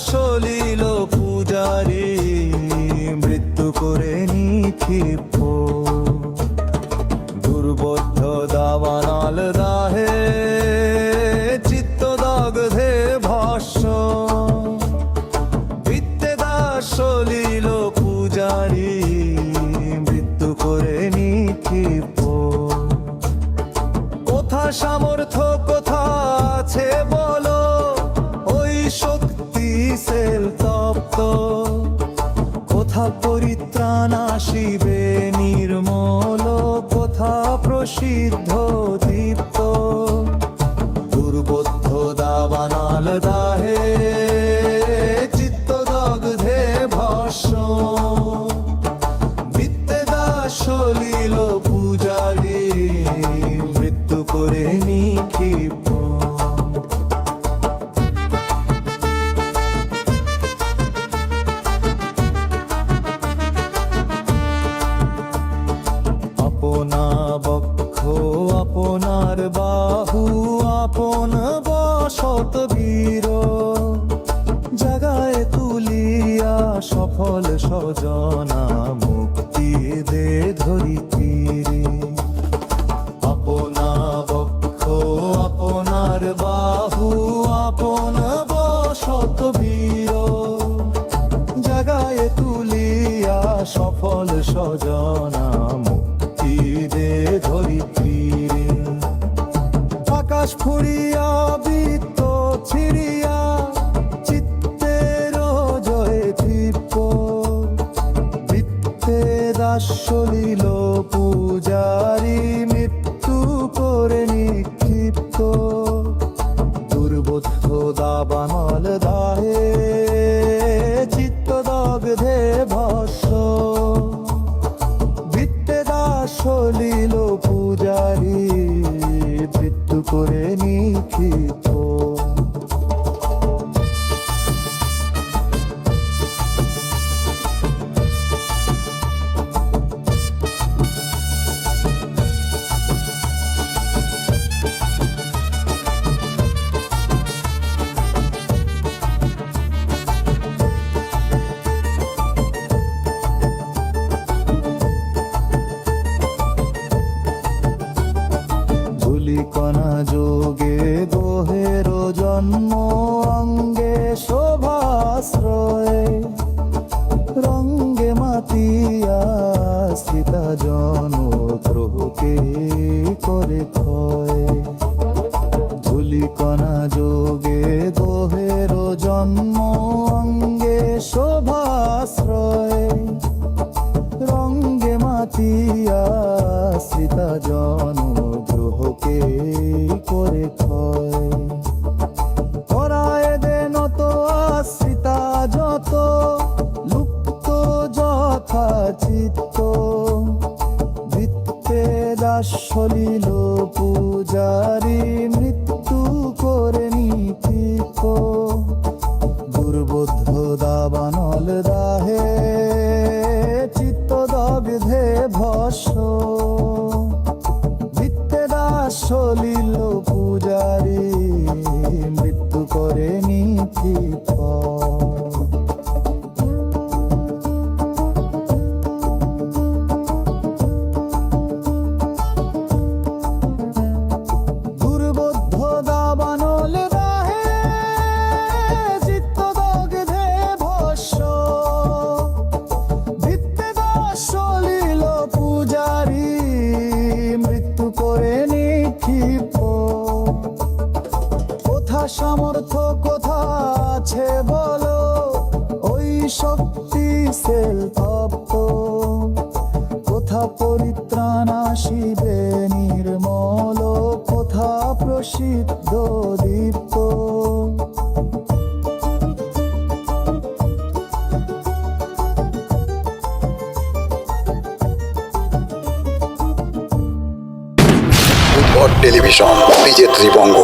সলিল পূজারি মৃত্যু করে নিক্ষিপ দুর্বোধ্য দাবানাল দাহে সেল তপ্ত কোথা পরিত্রাণ আসিবে নির্মল কোথা প্রসিদ্ধ দীপ্ত? দুর্বোধ্য দাবানাল দাহে সফল সজনা মুক্তি দে ধরিত্রী আপনা বক্ষ, আপনার বাহু, আপন বসত বীর। জাগায় তুলিয়া সফল সজনা মুক্তি দে ধরিত্রী আকাশ ফুরিয়া বৃত্ত ছিড়িয়া দাবানল দাহে চিত্ত দগ্ধে ভস্য বৃত্তে দাস সলিল পূজারী মৃত্যু করে নিক্ষিপ্ত মাতিয়া সীতা জন গ্রহকে করে ক্ষয়। করায় দেন তো সীতা যত, লুপ্ত যথা চিত্ত বৃত্তে দাস পূজারি ভস্য বৃত্তে সলিল পূজারী মৃত্যু করে নিতীপ দুর্বোধ্য কোথা আছে বলো, ওই শক্তি সেল তপ্ত কোথা পরিত্রাণ আসিবে নির্মল, কোথা প্রসিদ্ধ দীপ্ত। টেলিভিশন বিজে ত্রিবঙ্গ